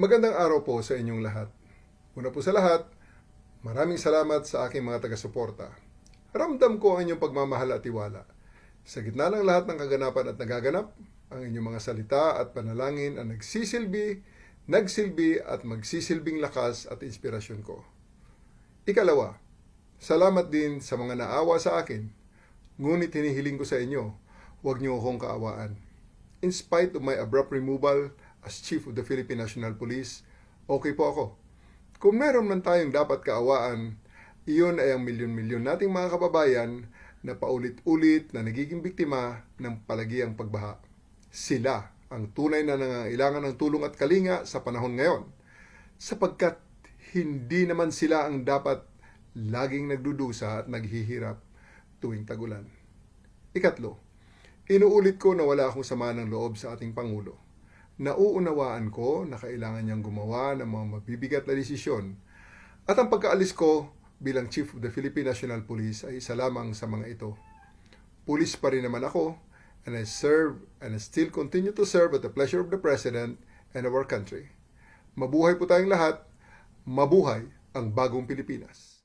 Magandang araw po sa inyong lahat. Una po sa lahat, maraming salamat sa aking mga taga-suporta. Ramdam ko ang inyong pagmamahal at tiwala. Sa gitna ng lahat ng kaganapan at nagaganap, ang inyong mga salita at panalangin ang nagsisilbi, nagsilbi at magsisilbing lakas at inspirasyon ko. Ikalawa, salamat din sa mga naawa sa akin. Ngunit hinihiling ko sa inyo, huwag niyo akong kaawaan. In spite of my abrupt removal as Chief of the Philippine National Police, okay po ako. Kung meron man tayong dapat kaawaan, iyon ay ang milyon-milyon nating mga kababayan na paulit-ulit na nagiging biktima ng palagiang pagbaha. Sila ang tunay na nangangailangan ng tulong at kalinga sa panahon ngayon, sapagkat hindi naman sila ang dapat laging nagdudusa at naghihirap tuwing tagulan. Ikatlo, inuulit ko na wala akong sama ng loob sa ating Pangulo. Nauunawaan ko na kailangan niyang gumawa ng mga mabibigat na desisyon at ang pagkaalis ko bilang Chief of the Philippine National Police ay isa lamang sa mga ito. Pulis pa rin naman ako and I serve and I still continue to serve at the pleasure of the President and our country. Mabuhay po tayong lahat, mabuhay ang bagong Pilipinas.